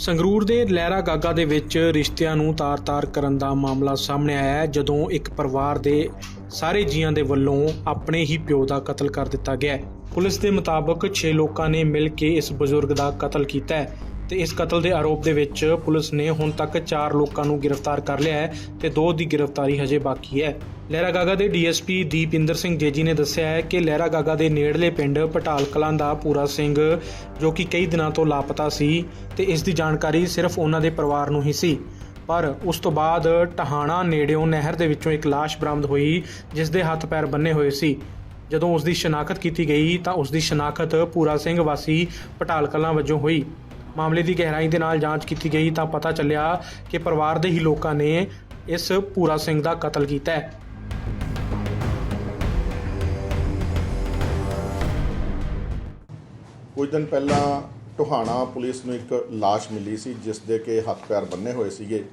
ਸੰਗਰੂਰ ਦੇ ਲਹਿਰਾ ਗਾਗਾ ਦੇ ਵਿੱਚ ਰਿਸ਼ਤਿਆਂ ਨੂੰ ਤਾਰ-ਤਾਰ ਕਰਨ ਦਾ ਮਾਮਲਾ ਸਾਹਮਣੇ ਆਇਆ ਹੈ, ਜਦੋਂ ਇੱਕ ਪਰਿਵਾਰ ਦੇ ਸਾਰੇ ਜੀਆਂ ਦੇ ਵੱਲੋਂ ਆਪਣੇ ਹੀ ਪਿਓ ਦਾ ਕਤਲ ਕਰ ਦਿੱਤਾ ਗਿਆ ਹੈ। ਪੁਲਿਸ ਦੇ ਮੁਤਾਬਕ 6 ਲੋਕਾਂ ਨੇ ਮਿਲ ਕੇ ਇਸ ਬਜ਼ੁਰਗ ਦਾ ਕਤਲ ਕੀਤਾ ਹੈ। ਤੇ ਇਸ ਕਤਲ ਦੇ ਆਰੋਪ ਦੇ ਵਿੱਚ ਪੁਲਿਸ ਨੇ ਹੁਣ ਤੱਕ 4 ਲੋਕਾਂ ਨੂੰ ਗ੍ਰਿਫਤਾਰ ਕਰ ਲਿਆ ਹੈ ਤੇ ਦੋ ਦੀ ਗ੍ਰਿਫਤਾਰੀ ਹਜੇ ਬਾਕੀ ਹੈ। ਲਹਿਰਾ ਗਾਗਾ ਦੇ ਡੀਐਸਪੀ ਦੀਪਿੰਦਰ ਸਿੰਘ ਜੇਜੀ ਨੇ ਦੱਸਿਆ ਹੈ ਕਿ ਲਹਿਰਾ ਗਾਗਾ ਦੇ ਨੇੜਲੇ ਪਿੰਡ ਪਟਾਲ ਕਲਾਂ ਦਾ ਪੂਰਾ ਸਿੰਘ, ਜੋ ਕਿ ਕਈ ਦਿਨਾਂ ਤੋਂ ਲਾਪਤਾ ਸੀ ਤੇ ਇਸ ਦੀ ਜਾਣਕਾਰੀ ਸਿਰਫ ਉਹਨਾਂ ਦੇ ਪਰਿਵਾਰ ਨੂੰ ਹੀ ਸੀ। ਪਰ ਉਸ ਤੋਂ ਬਾਅਦ ਟਹਾਣਾ ਨੇੜਿਓਂ ਨਹਿਰ ਦੇ ਵਿੱਚੋਂ ਇੱਕ ਲਾਸ਼ ਬਰਾਮਦ ਹੋਈ, ਜਿਸ ਦੇ ਹੱਥ ਪੈਰ ਬੰਨੇ ਹੋਏ ਸੀ। ਜਦੋਂ ਉਸ ਦੀ ਸ਼ਨਾਖਤ ਕੀਤੀ ਗਈ ਤਾਂ ਉਸ ਦੀ ਸ਼ਨਾਖਤ ਪੂਰਾ ਸਿੰਘ ਵਾਸੀ ਪਟਾਲ ਕਲਾਂ ਵਜੋਂ ਹੋਈ। ਮਾਮਲੇ ਦੀ ਗਹਿਰਾਈ ਦੇ ਨਾਲ ਜਾਂਚ ਕੀਤੀ ਗਈ ਤਾਂ ਪਤਾ ਚੱਲਿਆ ਕਿ ਪਰਿਵਾਰ ਦੇ ਹੀ ਲੋਕਾਂ ਨੇ ਇਸ ਪੂਰਾ ਸਿੰਘ ਦਾ ਕਤਲ ਕੀਤਾ ਹੈ। ਕੁਝ ਦਿਨ ਪਹਿਲਾਂ ਟੋਹਾਣਾ ਪੁਲਿਸ ਨੂੰ ਇੱਕ ਲਾਸ਼ ਮਿਲੀ ਸੀ, ਜਿਸ ਦੇ ਕੇ ਹੱਥ ਪੈਰ ਬੰਨੇ ਹੋਏ ਸੀਗੇ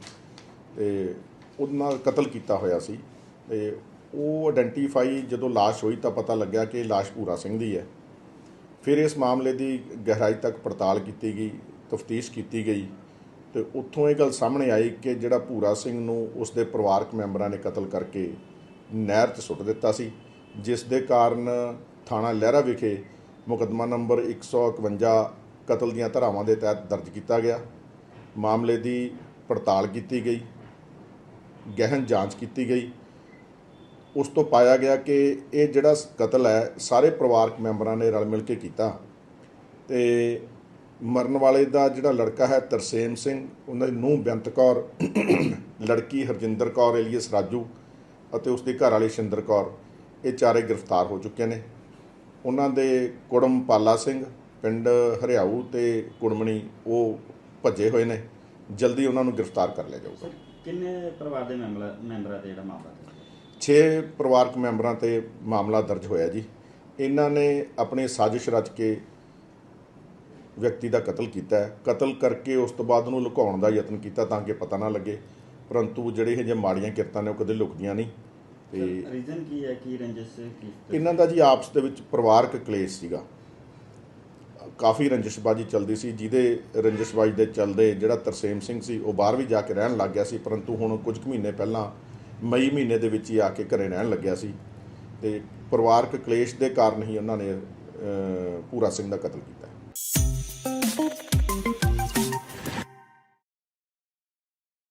ਤੇ ਉਹਦੇ ਨਾਲ ਕਤਲ ਕੀਤਾ ਹੋਇਆ ਸੀ ਤੇ ਉਹ ਆਇਡੈਂਟੀਫਾਈ ਜਦੋਂ ਲਾਸ਼ ਹੋਈ ਤਾਂ ਪਤਾ ਲੱਗਿਆ ਕਿ ਇਹ ਲਾਸ਼ ਪੂਰਾ ਸਿੰਘ ਦੀ ਹੈ। ਫਿਰ ਇਸ ਮਾਮਲੇ ਦੀ ਗਹਿਰਾਈ ਤੱਕ ਪੜਤਾਲ ਕੀਤੀ ਗਈ। ਤਫਤੀਸ਼ ਕੀਤੀ ਗਈ ਤੇ ਉੱਥੋਂ ਇਹ ਗੱਲ ਸਾਹਮਣੇ ਆਈ ਕਿ ਜਿਹੜਾ ਭੂਰਾ ਸਿੰਘ ਨੂੰ ਉਸ ਦੇ ਪਰਿਵਾਰਕ ਮੈਂਬਰਾਂ ਨੇ ਕਤਲ ਕਰਕੇ ਨਹਿਰ 'ਚ ਸੁੱਟ ਦਿੱਤਾ ਸੀ, ਜਿਸ ਦੇ ਕਾਰਨ ਥਾਣਾ ਲਹਿਰਾ ਵਿਖੇ ਮੁਕੱਦਮਾ ਨੰਬਰ 151 ਕਤਲ ਦੀਆਂ ਧਾਰਾਵਾਂ ਦੇ ਤਹਿਤ ਦਰਜ ਕੀਤਾ ਗਿਆ। ਮਾਮਲੇ ਦੀ ਪੜਤਾਲ ਕੀਤੀ ਗਈ ਗਹਿਨ ਜਾਂਚ ਕੀਤੀ ਗਈ। ਉਸ ਤੋਂ ਪਾਇਆ ਗਿਆ ਕਿ ਇਹ ਜਿਹੜਾ ਕਤਲ ਹੈ, ਸਾਰੇ ਪਰਿਵਾਰਕ ਮੈਂਬਰਾਂ ਨੇ ਰਲ ਮਿਲ ਕੇ ਕੀਤਾ ਤੇ ਮਰਨ ਵਾਲੇ ਦਾ ਜਿਹੜਾ ਲੜਕਾ ਹੈ ਤਰਸੇਮ ਸਿੰਘ ਉਹਨਾਂ ਦੀ ਨੂੰਹ ਬੇਅੰਤ ਕੌਰ ਲੜਕੀ ਹਰਜਿੰਦਰ ਕੌਰ ਏਲੀਅਸ ਰਾਜੂ ਅਤੇ ਉਸ ਦੀ ਘਰ ਵਾਲੀ ਸ਼ਿੰਦਰ ਕੌਰ ਇਹ ਚਾਰੇ ਗ੍ਰਿਫਤਾਰ ਹੋ ਚੁੱਕੇ ਨੇ। ਉਹਨਾਂ ਦੇ ਕੁੜਮ ਪਾਲਾ ਸਿੰਘ ਪਿੰਡ ਹਰਿਆਊ ਤੇ ਕੁੜਮਣੀ ਉਹ ਭੱਜੇ ਹੋਏ ਨੇ। ਜਲਦੀ ਉਹਨਾਂ ਨੂੰ ਗ੍ਰਿਫਤਾਰ ਕਰ ਲਿਆ ਜਾਊਗਾ। ਕਿੰਨੇ ਪਰਿਵਾਰ ਦੇ ਮੈਂਬਰ ਮੈਂਬਰਾਂ ਤੇ ਜਿਹੜਾ ਮਾਮਲਾ? 6 ਪਰਿਵਾਰਕ ਮੈਂਬਰਾਂ ਤੇ ਮਾਮਲਾ ਦਰਜ ਹੋਇਆ ਜੀ। ਇਹਨਾਂ ਨੇ ਆਪਣੀ ਸਾਜ਼ਿਸ਼ ਰਚ ਕੇ ਵਿਅਕਤੀ ਦਾ ਕਤਲ ਕੀਤਾ ਹੈ। ਕਤਲ ਕਰਕੇ ਉਸ ਤੋਂ ਬਾਅਦ ਉਹਨੂੰ ਲੁਕਾਉਣ ਦਾ ਯਤਨ ਕੀਤਾ ਤਾਂ ਕਿ ਪਤਾ ਨਾ ਲੱਗੇ। ਪਰੰਤੂ ਜਿਹੜੇ ਇਹ ਜੇ ਮਾੜੀਆਂ ਕਿਰਤਾਂ ਨੇ ਉਹ ਕਦੇ ਲੁਕਦੀਆਂ ਨਹੀਂ। ਤੇ ਰੀਜ਼ਨ ਕੀ ਹੈ? ਕੀ ਰੰਜਿਸ਼ ਕੀ ਇਹਨਾਂ ਦਾ ਜੀ ਆਪਸ ਦੇ ਵਿੱਚ ਪਰਿਵਾਰਕ ਕਲੇਸ਼ ਸੀਗਾ। ਕਾਫੀ ਰੰਜਿਸ਼ਬਾਜੀ ਚੱਲਦੀ ਸੀ। ਜਿਹਦੇ ਰੰਜਿਸ਼ਬਾਜੀ ਦੇ ਚੱਲਦੇ ਜਿਹੜਾ ਤਰਸੇਮ ਸਿੰਘ ਸੀ ਉਹ ਬਾਹਰ ਵੀ ਜਾ ਕੇ ਰਹਿਣ ਲੱਗ ਗਿਆ ਸੀ। ਪਰੰਤੂ ਹੁਣ ਕੁਝ ਕੁ ਮਹੀਨੇ ਪਹਿਲਾਂ ਮਈ ਮਹੀਨੇ ਦੇ ਵਿੱਚ ਹੀ ਆ ਕੇ ਘਰੇ ਰਹਿਣ ਲੱਗਿਆ ਸੀ। ਤੇ ਪਰਿਵਾਰਕ ਕਲੇਸ਼ ਦੇ ਕਾਰਨ ਹੀ ਉਹਨਾਂ ਨੇ ਭੂਰਾ ਸਿੰਘ ਦਾ ਕਤਲ ਕੀਤਾ